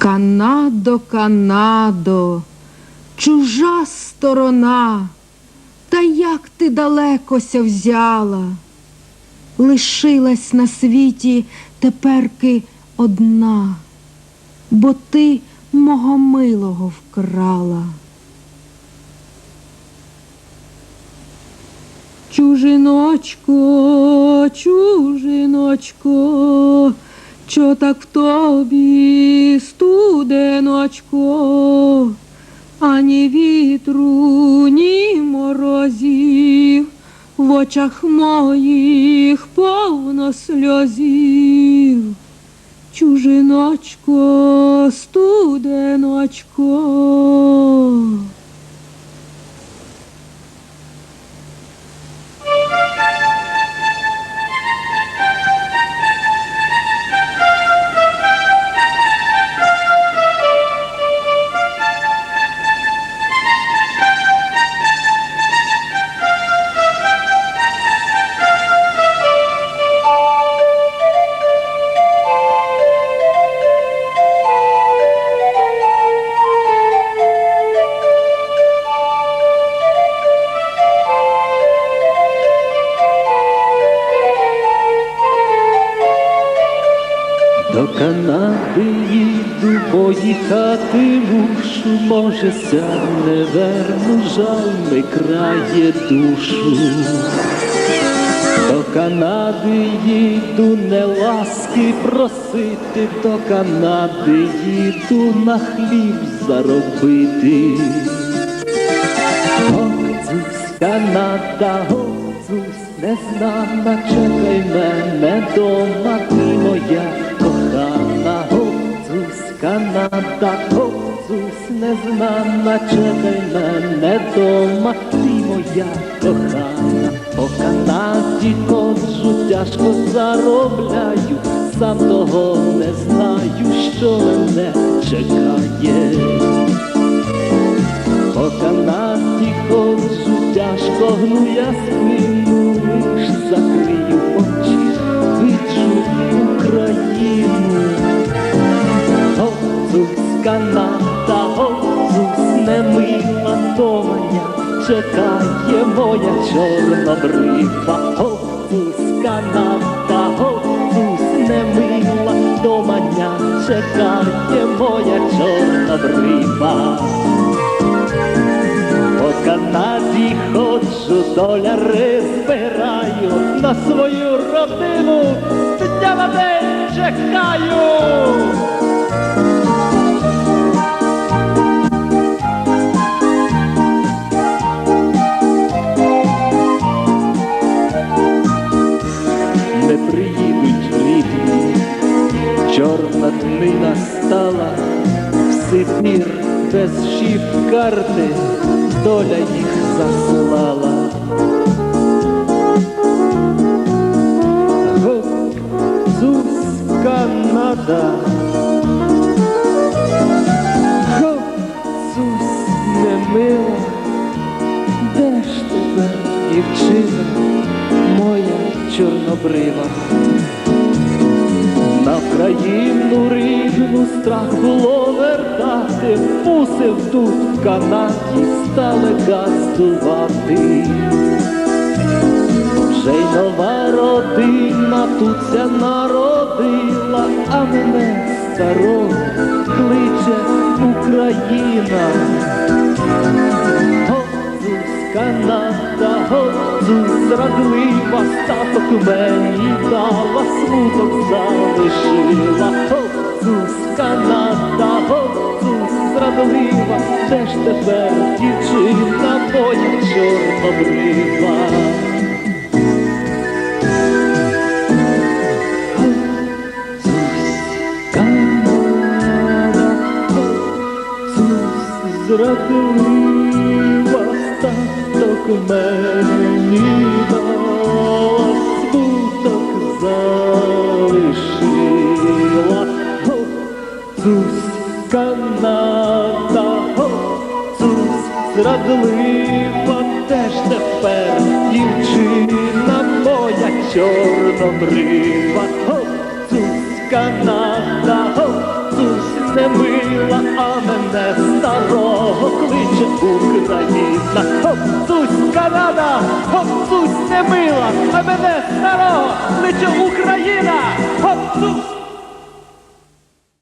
Канадо, Канадо, чужа сторона, та як ти далекося взяла, лишилась на світі теперки одна, бо ти мого милого вкрала. Чужиночко, чужиночко, чо так в тобі студеночко, ані вітру, ні морозів, в очах моїх повно сльозів. Чужиночко, студеночко. До Канади їду, поїхати мушу, може ся не верну, жаль не крає душу. До Канади їду, не ласки просити, до Канади їду на хліб заробити. Гонцусь, Канада, гонцусь, незнана, чекай мене дома, ти моя незнана, чекай мене дома, ти моя кохана, по Канаді ходжу, тяжко заробляю, сам того не знаю, що мене чекає. По Канаді ходжу, тяжко гну я спину, лиш закрию очі, виджу Україну. Канада, гонцусь, немила доманя, чекає моя чорнобрива. Гонцусь, Канада, гонцусь, немила доманя, чекає моя чорнобрива. По Канаді ходжу, доляри збираю, на свою родину дня день чекаю. Сибір без шіп карти, доля їх заслала. Гуцус Канада, Гуцус немила, де ж тепер дівчина моя чорнобрива? На Вкраїну рідну страх було вертати, мусив тут в Канаді стали газдувати. Вже й нова родина тут ся народила, а мене старого кличе Україна. Канада, гонцусь, зрадлива, статок мені дала, смуток залишила. Гонцусь, Канада, зрадлива, де ж тепер дівчина моя чорнобрива? Зрадлива, статок мені дала, смуток залишила. Гонцусь, Канада, гонцусь, зрадлива, де ж тепер дівчина моя чорнобрива. Гонцусь, Канада, гонцусь, не ми мила, а мене старого кличе Україна. Цусь, Канада, Цусь, не мила, а мене старого кличе Україна. Цусь,